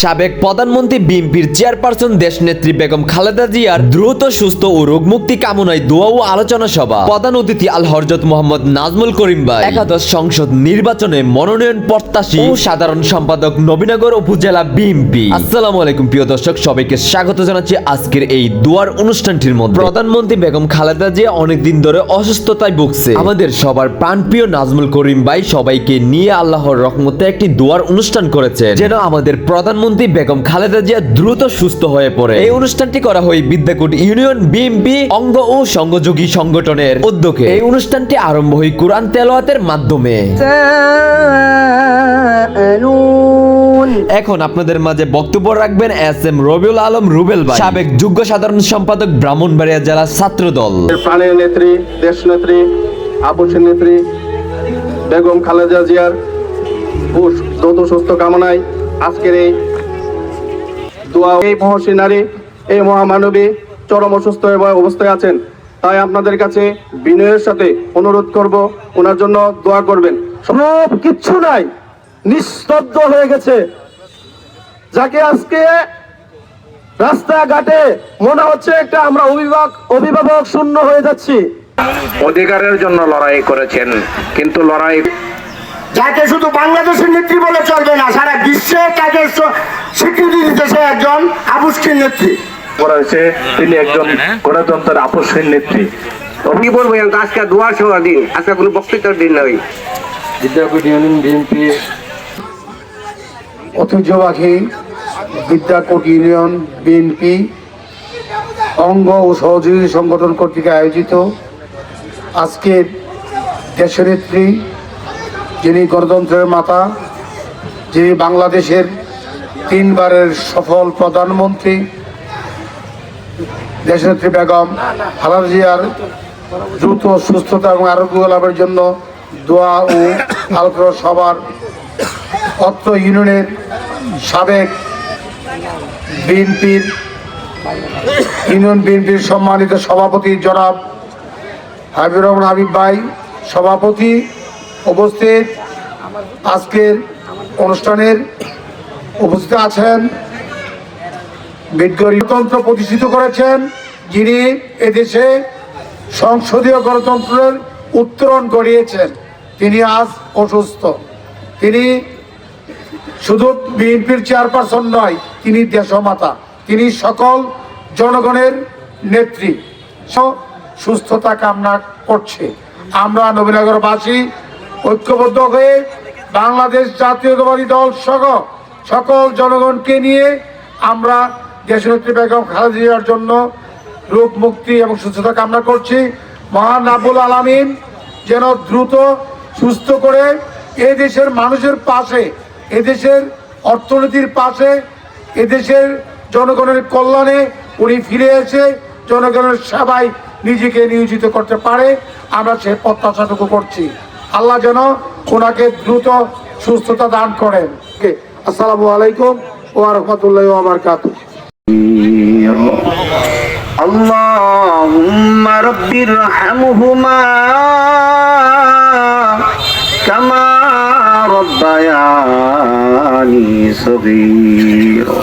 সাবেক প্রধানমন্ত্রী বিএনপির চেয়ারপারসন দেশনেত্রী বেগম খালেদা জিয়ার দ্রুত, সুস্থ ও রোগমুক্তি কামনায় দোয়া ও আলোচনা সভা। প্রধান অতিথি আল হরজত মোহাম্মদ নাজমুল করিম ভাই। একাদশ সংসদ নির্বাচনে মনোনয়ন প্রত্যাশী ও সাধারণ সম্পাদক নবীনগর উপজেলা বিএনপি। আসসালামু আলাইকুম, প্রিয় দর্শক, সবাইকে স্বাগত জানাচ্ছি আজকের এই দুয়ার অনুষ্ঠানটির মধ্যে। প্রধানমন্ত্রী বেগম খালেদা জিয়া অনেকদিন ধরে অসুস্থতায় ভুগছে। আমাদের সবার প্রাণপ্রিয় নাজমুল করিম ভাই সবাইকে নিয়ে আল্লাহর রহমতে একটি দোয়ার অনুষ্ঠান করেছে যেন আমাদের প্রধানমন্ত্রী প্রধানমন্ত্রী বেগম খালেদা জিয়া দ্রুত সুস্থ হয়ে পড়ে। এই অনুষ্ঠানটি করা হয় বিদ্যাকুট ইউনিয়ন বিএমপি অঙ্গ ও সংযোগী সংগঠনের উদ্যোগে। এই অনুষ্ঠানটি আরম্ভ হয় কোরআন তেলাওয়াতের মাধ্যমে। এখন আপনাদের মাঝে বক্তব্য রাখবেন এস এম রবিউল আলম রুবেল ভাই সাবেক যোগ্য সাধারণ সম্পাদক ব্রাহ্মণবাড়িয়া জেলা ছাত্র দল প্রাণের নেত্রী দেশ নেত্রী আপসের নেত্রী বেগম খালেদা জিয়ার দ্রুত সুস্থ কামনায় আজকের এই দোয়া এই মহর্ষি নারী এই মহামানবী চরম অসুস্থ হয়ে অবস্থায় আছেন। তাই আপনাদের কাছে বিনয়ের সাথে অনুরোধ করব ওনার জন্য দোয়া করবেন। সব কিচ্ছু নাই নিস্তব্ধ হয়ে গেছে। যাকে আজকে রাস্তাঘাটে মনে হচ্ছে একটা আমরা অভিভাবক অভিভাবক শূন্য হয়ে যাচ্ছি। অধিকারের জন্য লড়াই করেছেন কিন্তু লড়াই যাকে শুধু বাংলাদেশের নেত্রী বলে চলবে না সারা বিশ্বে তাকে স্বীকৃতি দিতেছে একজন আবুস্কির নেত্রী। করা হয়েছে তিনি একজন গণতন্ত্রের আপসহীন নেত্রী। কি বলব আজকে দোয়া সভা দিন আজকে কোনো বক্তৃতার দিন নয় বিদ্যাপীঠ ইউনিয়ন বিএনপি ঐতিহ্যবাহী বিদ্যাকোট ইউনিয়ন বিএনপি অঙ্গ ও সহযোগী সংগঠন কর্তৃক আয়োজিত আজকের দেশনেত্রী যিনি গণতন্ত্রের মাতা, যিনি বাংলাদেশের তিনবারের সফল প্রধানমন্ত্রী, দেশনেত্রী বেগম খালেদা জিয়ার দ্রুত সুস্থতা এবং আরোগ্য লাভের জন্য দোয়া ও আলোচনা সভার অত্র ইউনিয়নের সাবেক বিএনপির, ইউনিয়ন বিএনপির সম্মানিত সভাপতি জনাব হাবিবুর রহমান হাবিব ভাই, সভাপতি উপস্থিত আজকের অনুষ্ঠানের উপস্থিত আছেন গণতন্ত্র প্রতিষ্ঠিত করেছেন, যিনি এদেশে সংসদীয় গণতন্ত্রের উত্তরণ করিয়েছেন। তিনি আজ অসুস্থ। তিনি শুধু বিএনপির চেয়ারপারসন নয়, তিনি দেশমাতা। তিনি সকল জনগণের নেত্রী। সুস্থতা কামনা করছে। আমরা নবীনগরবাসী ঐক্যবদ্ধ হয়ে বাংলাদেশ জাতীয়তাবাদী দল সহ সকল জনগণকে নিয়ে আমরা দেশনেত্রী বেগম খালেদা জন্য রোগ মুক্তি এবং সুস্থতা কামনা করছি। মহান রাবুল আলামিন যেন দ্রুত, সুস্থ করে এ দেশের মানুষের পাশে, এদেশের অর্থনীতির পাশে, এদেশের জনগণের কল্যাণে উনি ফিরে এসে জনগণের সেবায় নিজেকে নিয়োজিত করতে পারে। আমরা সে প্রত্যাশাটুকু করছি। আল্লাহ যেন ওনাকে দ্রুত সুস্থতা দান করেন ওকে, আসসালামু আলাইকুম ও রহমতুল্লাহ আবরকাত اللهم رب ارحمهما كما ربياني صغيرا